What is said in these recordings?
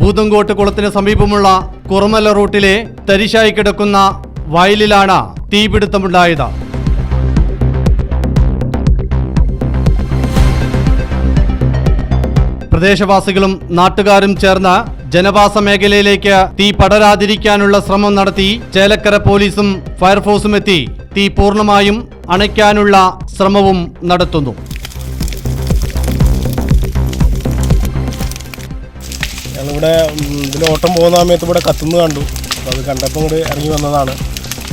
ഭൂതങ്കോട്ട് കുളത്തിന് സമീപമുള്ള കുറമല റൂട്ടിലെ തരിശായി കിടക്കുന്ന വയലിലാണ് തീപിടുത്തമുണ്ടായത്. പ്രദേശവാസികളും നാട്ടുകാരും ചേർന്ന് ജനവാസ മേഖലയിലേക്ക് തീ പടരാതിരിക്കാനുള്ള ശ്രമം നടത്തി ചേലക്കര പോലീസും ഫയർഫോഴ്സും എത്തി. തീ പൂർണമായും അണയ്ക്കാനുള്ള ശ്രമവും നടത്തുന്നു. ഞങ്ങളിവിടെ ഇതിൽ ഓട്ടം പോകുന്ന സമയത്ത് ഇവിടെ കത്തുന്ന കണ്ടു. അപ്പോൾ അത് കണ്ടപ്പോൾ ഇങ്ങോട്ട് ഇറങ്ങി വന്നതാണ്.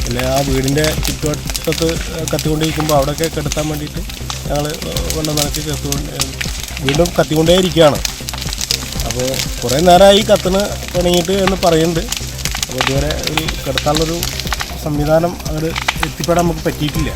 പിന്നെ ആ വീടിന്റെ ചുറ്റുവട്ടത്ത് കത്തിക്കൊണ്ടിരിക്കുമ്പോൾ അവിടെയൊക്കെ കെടുത്താൻ വേണ്ടിയിട്ട് ഞങ്ങൾ വെള്ളം നനച്ച് കത്തുകൊണ്ട് വീണ്ടും കത്തിക്കൊണ്ടേ ഇരിക്കുകയാണ് അപ്പോൾ കുറേ നേരമായി കത്തിന് തുടങ്ങിയിട്ട് എന്ന് പറയുന്നുണ്ട്. അപ്പോൾ ഇതുവരെ ഒരു കിടത്താനുള്ളൊരു സംവിധാനം അവർ എത്തിപ്പെടാൻ നമുക്ക് പറ്റിയിട്ടില്ല.